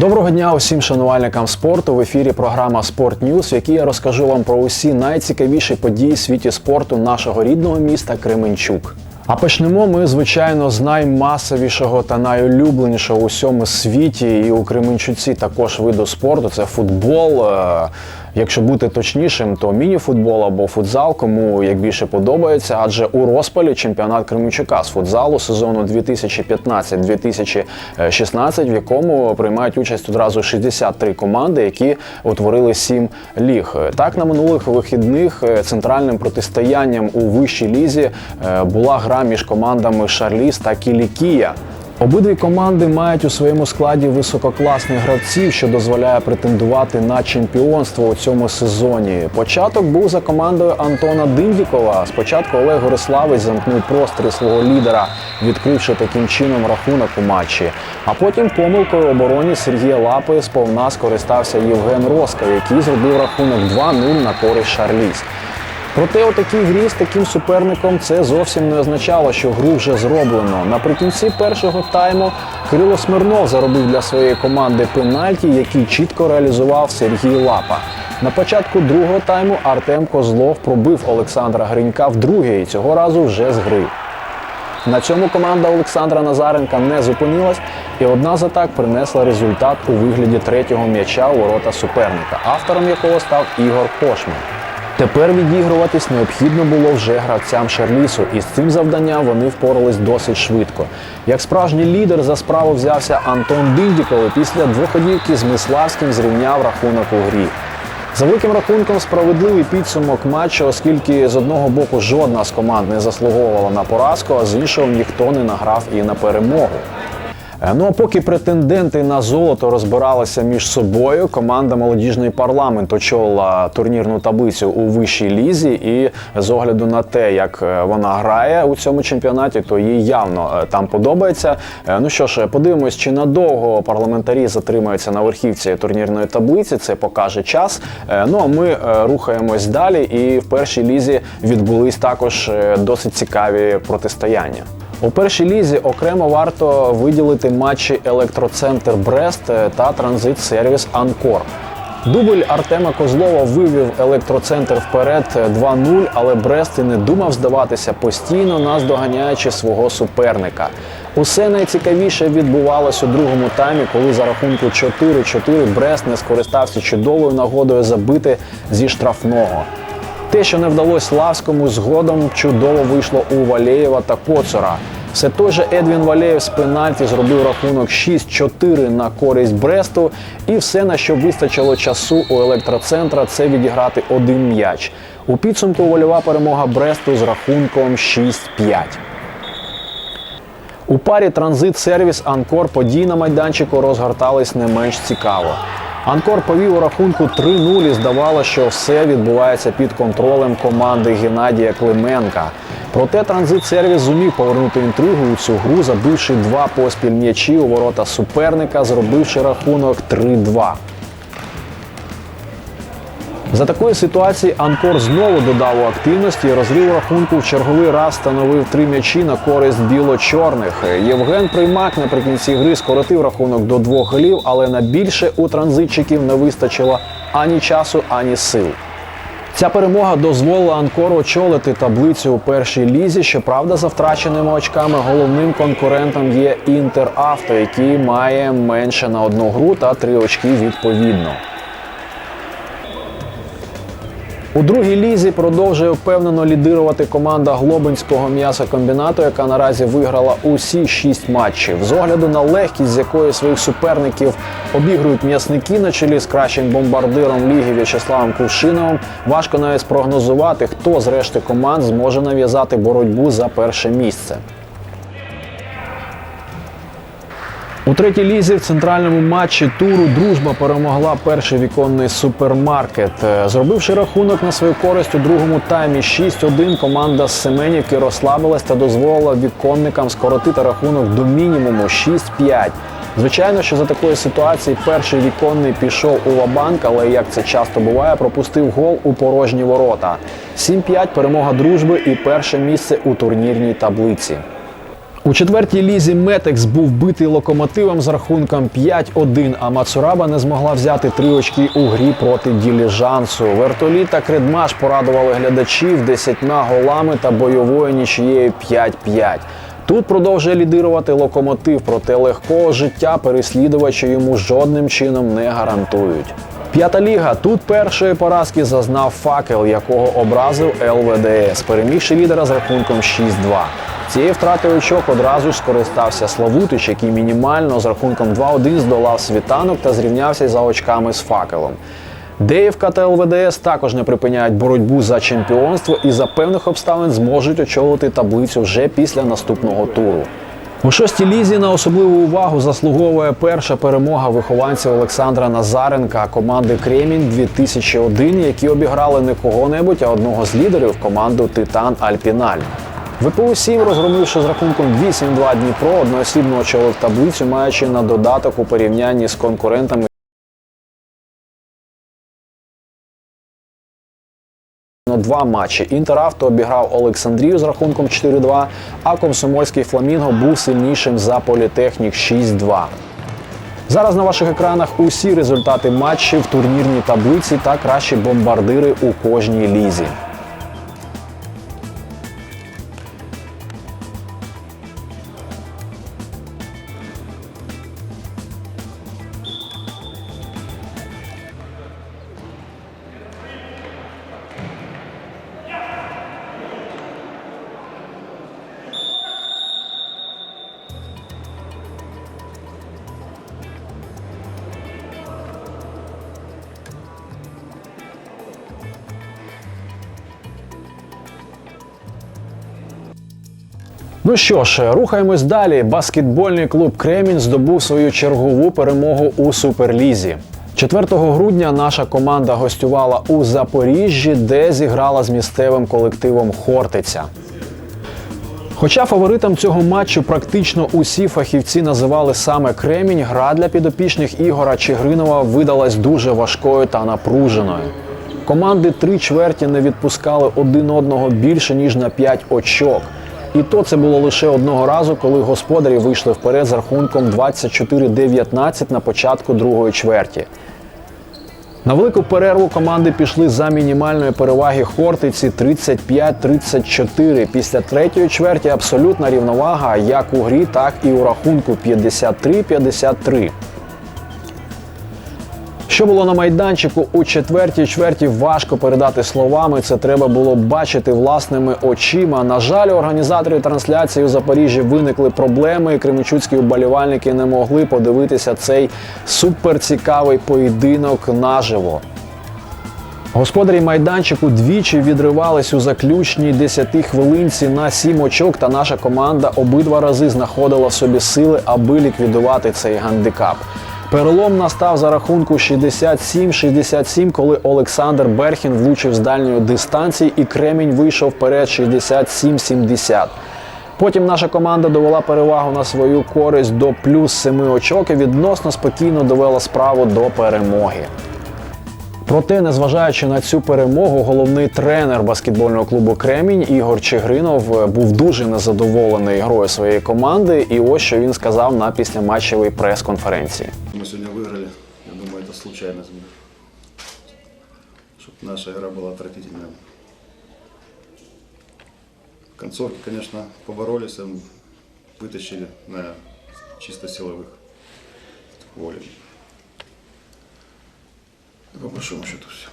Доброго дня усім шанувальникам спорту. В ефірі програма Спорт Ньюс, в якій я розкажу вам про усі найцікавіші події світі спорту нашого рідного міста Кременчук. А почнемо ми, звичайно, з наймасовішого та найулюбленішого у всьому світі і у Кременчуці також виду спорту це футбол. Якщо бути точнішим, то міні-футбол або футзал, кому як більше подобається, адже у розпалі чемпіонат Кременчука з футзалу сезону 2015-2016, в якому приймають участь одразу 63 команди, які утворили 7 ліг. Так на минулих вихідних е, центральним протистоянням у вищій лізі е, була гра між командами Шарліс та Кілікія. Обидві команди мають у своєму складі висококласних гравців, що дозволяє претендувати на чемпіонство у цьому сезоні. Початок був за командою Антона Диндікова. Спочатку Олег Гориславець замкнув простріл свого лідера, відкривши таким чином рахунок у матчі. А потім помилкою обороні Сергія Лапи сповна скористався Євген Роска, який зробив рахунок 2-0 на користь Шарліс. Проте у такій грі з таким суперником це зовсім не означало, що гру вже зроблено. Наприкінці першого тайму Кирило Смирнов заробив для своєї команди пенальті, який чітко реалізував Сергій Лапа. На початку другого тайму Артем Козлов пробив Олександра Гринька вдруге і цього разу вже з гри. На цьому команда Олександра Назаренка не зупинилась, і одна з атак принесла результат у вигляді третього м'яча у ворота суперника, автором якого став Ігор Кошман. Тепер відігруватись необхідно було вже гравцям Шерлісу, і з цим завданням вони впорались досить швидко. Як справжній лідер за справу взявся Антон Диндіков і після двоходівки з Миславським зрівняв рахунок у грі. За великим рахунком справедливий підсумок матчу, оскільки з одного боку жодна з команд не заслуговувала на поразку, а з іншого ніхто не награв і на перемогу. Е, Ну а поки претенденти на золото розбиралися між собою, команда молодіжний парламент очолила турнірну таблицю у вищій лізі, і з огляду на те, як е, вона грає у цьому чемпіонаті, то їй явно е, там подобається. Ну що ж, подивимось, чи надовго парламентарі затримаються на верхівці турнірної таблиці. Це покаже час. Ну а ми рухаємось далі. І в першій лізі відбулись також досить цікаві протистояння. У першій лізі окремо варто виділити матчі Електроцентр Брест та Транзит Сервіс Анкор. Дубль Артема Козлова вивів електроцентр вперед 2-0, але Брест і не думав здаватися постійно, наздоганяючи свого суперника. Усе найцікавіше відбувалось у другому таймі, коли за рахунку 4-4 Брест не скористався чудовою нагодою забити зі штрафного. Те, що не вдалося Лавському, згодом чудово вийшло у Валєєва та Коцура. Все той же Едвін Валєєв з пенальті зробив рахунок 6-4 на користь Бресту, і все, на що вистачило часу у електроцентра, це відіграти один м'яч. У підсумку вольова перемога Бресту з рахунком 6-5. У парі транзит сервіс Анкор події на майданчику розгортались не менш цікаво. Анкор повів у рахунку 3-0 і здавалося, що все відбувається під контролем команди Геннадія Клименка. Проте транзит сервіс зумів повернути інтригу у цю гру, забивши два поспіль м'ячі у ворота суперника, зробивши рахунок 3-2. За такої ситуації Анкор знову додав у активності і розрив рахунку в черговий раз становив три м'ячі на користь біло-чорних. Євген Приймак наприкінці гри скоротив рахунок до двох голів, але на більше у транзитчиків не вистачило ані часу, ані сил. Ця перемога дозволила Анкору очолити таблицю у першій лізі. Щоправда, за втраченими очками головним конкурентом є Інтер Авто, який має менше на одну гру та три очки відповідно. У другій лізі продовжує впевнено лідирувати команда Глобинського м'ясокомбінату, яка наразі виграла усі шість матчів. З огляду на легкість, з якої своїх суперників обігрують м'ясники на чолі з кращим бомбардиром ліги В'ячеславом Кувшиновим, важко навіть спрогнозувати, хто з решти команд зможе нав'язати боротьбу за перше місце. У третій лізі в центральному матчі туру дружба перемогла перший віконний супермаркет. Е, Зробивши рахунок на свою користь у другому таймі 6-1, команда з Семенівки розслабилась та дозволила віконникам скоротити рахунок до мінімуму 6-5. Звичайно, що за такої ситуації перший віконний пішов у Вабанк, але як це часто буває, пропустив гол у порожні ворота. 7-5 перемога дружби і перше місце у турнірній таблиці. У четвертій лізі Метекс був битий локомотивом з рахунком 5-1, а Мацураба не змогла взяти три очки у грі проти діліжансу. Вертоліт та Кредмаш порадували глядачів десятьма голами та бойовою нічією 5-5. Тут продовжує лідирувати локомотив, проте легкого життя переслідувачі йому жодним чином не гарантують. П'ята ліга. Тут першої поразки зазнав факел, якого образив ЛВДС, перемігши лідера з рахунком 6-2. Цієї втрати очок одразу ж скористався Славутич, який мінімально з рахунком 2-1 здолав світанок та зрівнявся за очками з факелом. Деївка та ЛВДС також не припиняють боротьбу за чемпіонство і за певних обставин зможуть очолити таблицю вже після наступного туру. У шостій лізі на особливу увагу заслуговує перша перемога вихованців Олександра Назаренка команди Кремінь 2001, які обіграли не кого-небудь, а одного з лідерів команду Титан Альпіналь. ВПУ 7 розгромивши з рахунком 8-2 Дніпро, одноосібно очолив таблицю, маючи на додаток у порівнянні з конкурентами два матчі. Інтеравто обіграв Олександрію з рахунком 4-2, а комсомольський фламінго був сильнішим за політехнік 6-2. Зараз на ваших екранах усі результати матчів в турнірній таблиці та кращі бомбардири у кожній лізі. Ну що ж, рухаємось далі. Баскетбольний клуб Кремінь здобув свою чергову перемогу у Суперлізі. 4 грудня наша команда гостювала у Запоріжжі, де зіграла з місцевим колективом Хортиця. Хоча фаворитом цього матчу практично усі фахівці називали саме Кремінь, гра для підопічних Ігора Чигринова видалась дуже важкою та напруженою. Команди три чверті не відпускали один одного більше ніж на 5 очок. І то це було лише одного разу, коли господарі вийшли вперед з рахунком 24-19 на початку другої чверті. На велику перерву команди пішли за мінімальної переваги Хортиці 35-34. Після третьої чверті абсолютна рівновага як у грі, так і у рахунку 53-53. Що було на майданчику у четвертій чверті, важко передати словами. Це треба було бачити власними очима. На жаль, у організаторів трансляції у Запоріжжі виникли проблеми, і кременчуцькі уболівальники не могли подивитися цей суперцікавий поєдинок наживо. Господарі майданчику двічі відривались у заключній 10 хвилинці на 7 очок, та наша команда обидва рази знаходила в собі сили, аби ліквідувати цей гандикап. Перелом настав за рахунку 67-67, коли Олександр Берхін влучив з дальньої дистанції і Кремінь вийшов вперед 67-70. Потім наша команда довела перевагу на свою користь до плюс 7 очок і відносно спокійно довела справу до перемоги. Проте, незважаючи на цю перемогу, головний тренер баскетбольного клубу Кремінь Ігор Чигринов був дуже незадоволений грою своєї команди. І ось що він сказав на післяматчевій прес-конференції думаю, это случайность. Чтобы наша игра была отвратительная. В концовке, конечно, поборолись, м, вытащили на чисто силовых волей. И по большому счету все.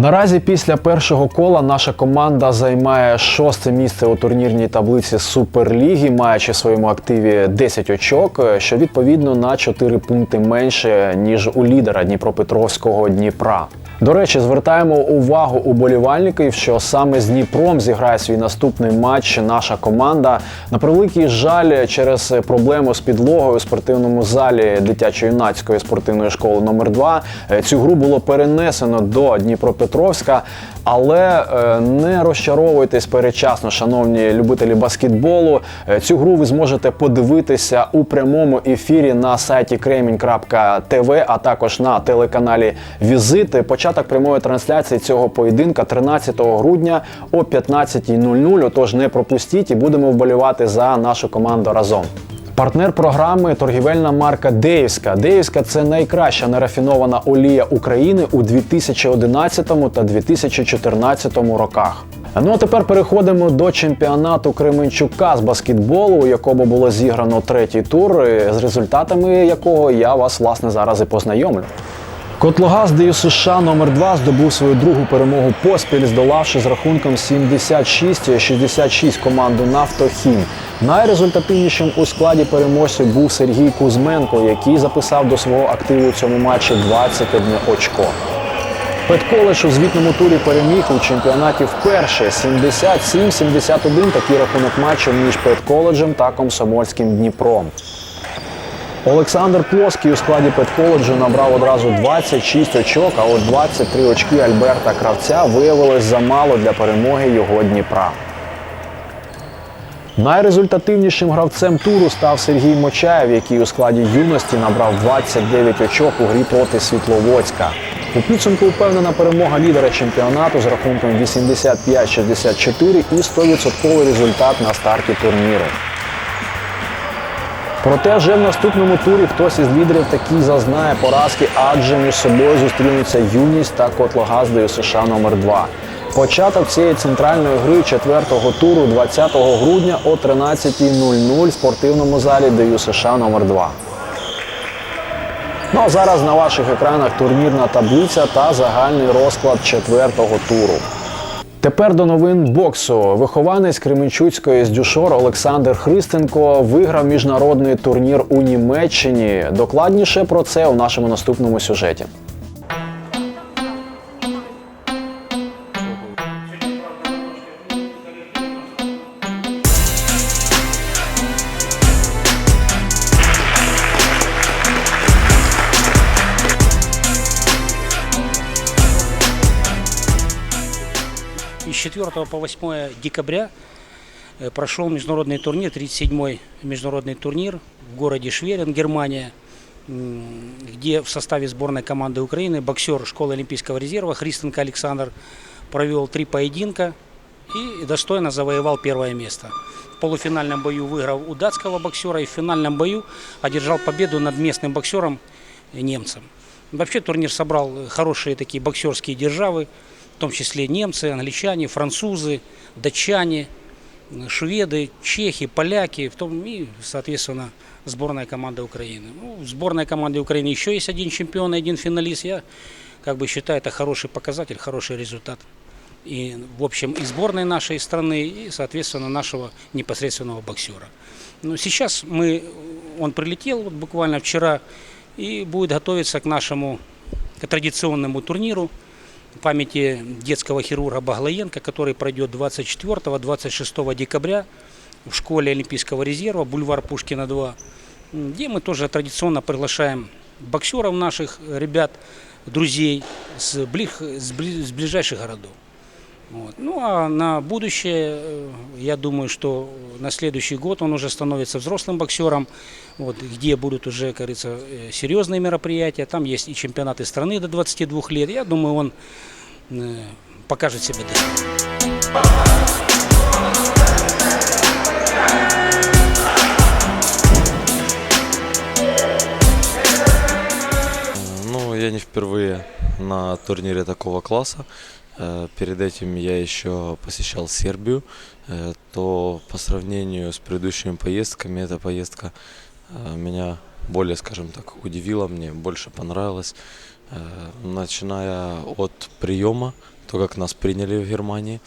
Наразі після першого кола наша команда займає шосте місце у турнірній таблиці Суперліги, маючи в своєму активі 10 очок, що відповідно на 4 пункти менше ніж у лідера Дніпропетровського Дніпра. До речі, звертаємо увагу уболівальників, що саме з Дніпром зіграє свій наступний матч наша команда. На превеликий жаль, через проблему з підлогою у спортивному залі дитячо-юнацької спортивної школи номер 2 цю гру було перенесено до Дніпропетровська. Але е, не розчаровуйтесь передчасно, шановні любителі баскетболу. Е, Цю гру ви зможете подивитися у прямому ефірі на сайті kremінь.tv, а також на телеканалі Візити. Початок прямої трансляції цього поєдинка 13 грудня о 15.00. Отож не пропустіть і будемо вболівати за нашу команду разом. Партнер програми торгівельна марка Деївська. Деївська це найкраща нерафінована олія України у 2011 та 2014 роках. Ну а тепер переходимо до чемпіонату Кременчука з баскетболу, у якому було зіграно третій тур, з результатами якого я вас власне зараз і познайомлю. Котлогаз ДЮСШ США номер 2 здобув свою другу перемогу поспіль, здолавши з рахунком 76-66 команду Нафтохім. Найрезультативнішим у складі переможців був Сергій Кузьменко, який записав до свого активу у цьому матчі 21 очко. Петколедж у звітному турі переміг у чемпіонаті вперше 77-71 такий рахунок матчу між Петколеджем та Комсомольським Дніпром. Олександр Плоский у складі Петколеджу набрав одразу 26 очок, а от 23 очки Альберта Кравця виявилось замало для перемоги його Дніпра. Найрезультативнішим гравцем туру став Сергій Мочаєв, який у складі юності набрав 29 очок у грі проти Світловодська. У підсумку впевнена перемога лідера чемпіонату з рахунком 85-64 і 100% результат на старті турніру. Проте вже в наступному турі хтось із лідерів таки зазнає поразки, адже між собою зустрінуться юність та Котлогаздою США номер 2 Початок цієї центральної гри четвертого туру 20 грудня о 13.00 в спортивному залі ДЮ США номер 2 Ну а зараз на ваших екранах турнірна таблиця та загальний розклад четвертого туру. Тепер до новин боксу. Вихованець Кременчуцької з Дюшор Олександр Христенко виграв міжнародний турнір у Німеччині. Докладніше про це у нашому наступному сюжеті. 4 по 8 декабря э, прошел международный турнир, 37-й международный турнир в городе Шверин, Германия, где в составе сборной команды Украины боксер школы Олимпийского резерва Христенко Александр провел три поединка и достойно завоевал первое место. В полуфинальном бою выиграл у датского боксера и в финальном бою одержал победу над местным боксером немцем. Вообще турнир собрал э, хорошие такие боксерские державы, том числе немцы, англичане, французы, датчане, шведы, чехи, поляки, в том и, соответственно, сборная команда Украины. Ну, в сборной команды Украины еще есть один чемпион и один финалист. Я как бы считаю, это хороший показатель, хороший результат. И, в общем, и сборной нашей страны, и, соответственно, нашего непосредственного боксера. Но сейчас мы, он прилетел вот буквально вчера и будет готовиться к нашему к традиционному турниру памяти детского хирурга Баглоенко, который пройдет 24-26 декабря в школе Олимпийского резерва, бульвар Пушкина 2, где мы тоже традиционно приглашаем боксеров наших, ребят, друзей с, ближ, с бли- с ближайших городов. Вот. Ну а на будущее, э, я думаю, что на следующий год он уже становится взрослым боксером, вот, где будут уже, как говорится, э, серьезные мероприятия. Там есть и чемпионаты страны до 22 лет. Я думаю, он э, покажет себя достойно. Ну, я не впервые на турнире такого класса. Э, Перед этим я еще посещал Сербию, Э, то по сравнению с предыдущими поездками эта поездка э, меня более, скажем так, удивила, мне больше понравилась. Э, Начиная от приема, то, как нас приняли в Германии,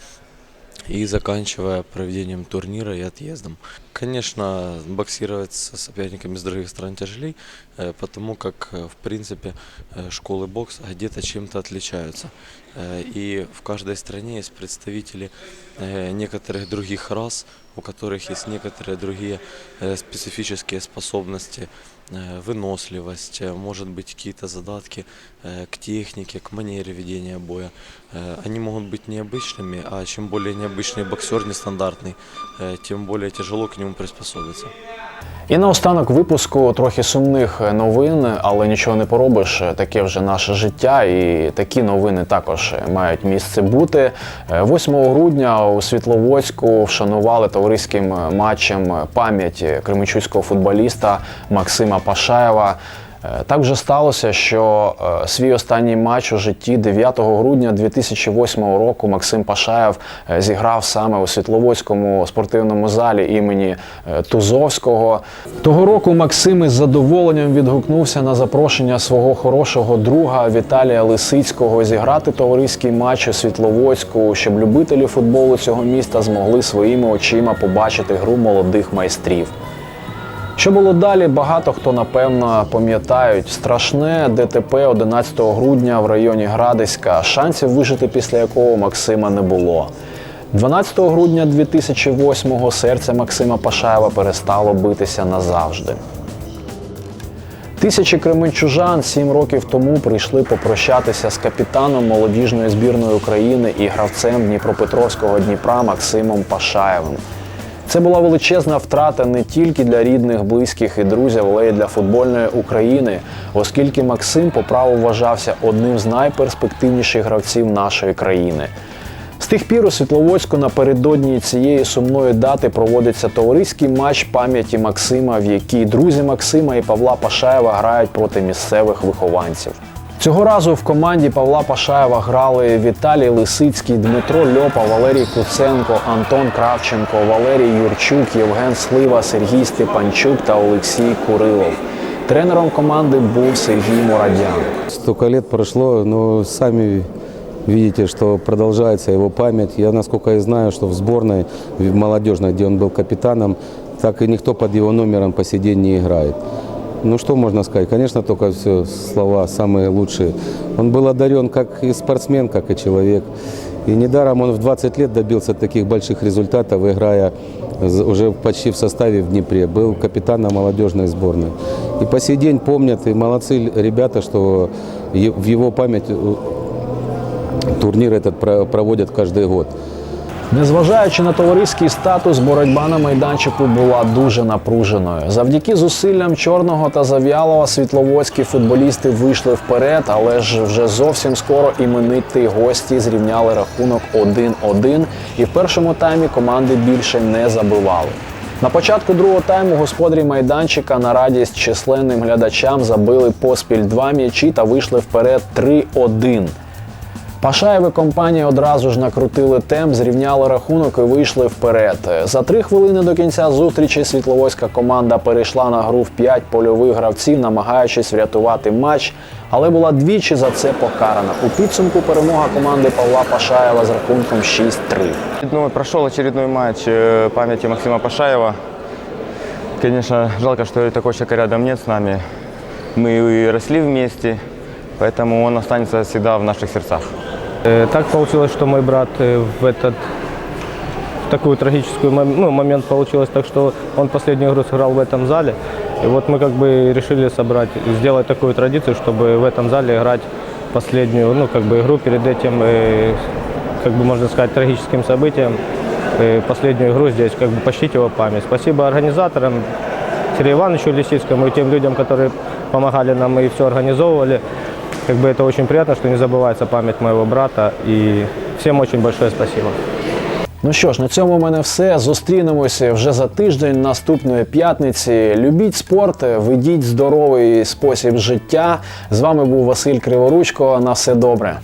и заканчивая проведением турнира и отъездом. Конечно, боксировать со соперниками из других стран тяжелее, э, потому как, э, в принципе, э, школы бокса где-то чем-то отличаются. Э, И в каждой стране есть представители э, некоторых других рас, у которых есть некоторые другие э, специфические способности, э, выносливость, э, может быть какие-то задатки э, к технике, к манере ведения боя. Э, Они могут быть необычными, а чем более необычный боксер, нестандартный, э, тем более тяжело к нему нему приспособиться. І наостанок випуску трохи сумних новин, але нічого не поробиш. Таке вже наше життя, і такі новини також мають місце бути. Е, 8 грудня у Світловодську вшанували товариським матчем пам'ять кременчуцького футболіста Максима Пашаєва. Е, Так вже сталося, що е, свій останній матч у житті 9 грудня 2008 року Максим Пашаєв е, зіграв саме у Світловодському спортивному залі імені Тузовського. Того року Максим із задоволенням відгукнувся на запрошення свого хорошого друга Віталія Лисицького зіграти товариський матч у Світловодську, щоб любителі футболу цього міста змогли своїми очима побачити гру молодих майстрів. Що було далі, багато хто напевно пам'ятають. Страшне ДТП 11 грудня в районі Градиська, шансів вижити після якого Максима не було. 12 грудня 2008-го серце Максима Пашаєва перестало битися назавжди. Тисячі кременчужан сім років тому прийшли попрощатися з капітаном молодіжної збірної України і гравцем Дніпропетровського Дніпра Максимом Пашаєвим. Це була величезна втрата не тільки для рідних, близьких і друзів, але й для футбольної України, оскільки Максим по праву вважався одним з найперспективніших гравців нашої країни. З тих пір у Світловодську напередодні цієї сумної дати проводиться товариський матч пам'яті Максима, в якій друзі Максима і Павла Пашаєва грають проти місцевих вихованців. Цього разу в команді Павла Пашаєва грали Віталій Лисицький, Дмитро Льопа, Валерій Куценко, Антон Кравченко, Валерій Юрчук, Євген Слива, Сергій Степанчук та Олексій Курилов. Тренером команди був Сергій Мурадян. Столько лет прошло, но сами видите, что продолжается его память. Я, насколько я знаю, что в сборной в молодежной, где он был капитаном, так и никто под его номером по сей день не играет. Ну что можно сказать? Конечно, только все слова самые лучшие. Он был одарен как и спортсмен, как и человек. И недаром он в 20 лет добился таких больших результатов, играя уже почти в составе в Днепре. Был капитаном молодежной сборной. И по сей день помнят, и молодцы ребята, что в его память э, турнир этот про- проводят каждый год. Незважаючи на товариський статус, боротьба на майданчику була дуже напруженою. Завдяки зусиллям чорного та зав'ялого світловодські футболісти вийшли вперед, але ж вже зовсім скоро імениті гості зрівняли рахунок 1-1, і в першому таймі команди більше не забивали. На початку другого тайму господарі майданчика на радість численним глядачам забили поспіль два м'ячі та вийшли вперед 3-1. Пашаєв і компанія одразу ж накрутили темп, зрівняли рахунок і вийшли вперед. За три хвилини до кінця зустрічі світловодська команда перейшла на гру в п'ять польових гравців, намагаючись врятувати матч, але була двічі за це покарана. У підсумку перемога команди Павла Пашаєва з рахунком 6-3. Ну, прошел очередной матч э, памяти Максима Пашаева. Конечно, жалко, что такого человека рядом нет с нами. Мы и росли вместе, поэтому он останется всегда в наших сердцах. Э, Так получилось, что мой брат э, в этот в такую трагическую ну, момент получилось так, что он последнюю игру сыграл в этом зале. И вот мы как бы решили собрать, сделать такую традицию, чтобы в этом зале играть последнюю, ну как бы игру перед этим, э, как бы можно сказать, трагическим событием. Последнюю игру здесь, как бы почтить его память. Спасибо организаторам, Сергею Ивановичу Лисицкому и тем людям, которые помогали нам и все организовывали. Как бы это очень приятно, что не забывается память моего брата. И всем очень большое спасибо. Ну що ж, на цьому в мене все. Зустрінемося вже за тиждень наступної п'ятниці. Любіть спорт, ведіть здоровий спосіб життя. З вами був Василь Криворучко. На все добре.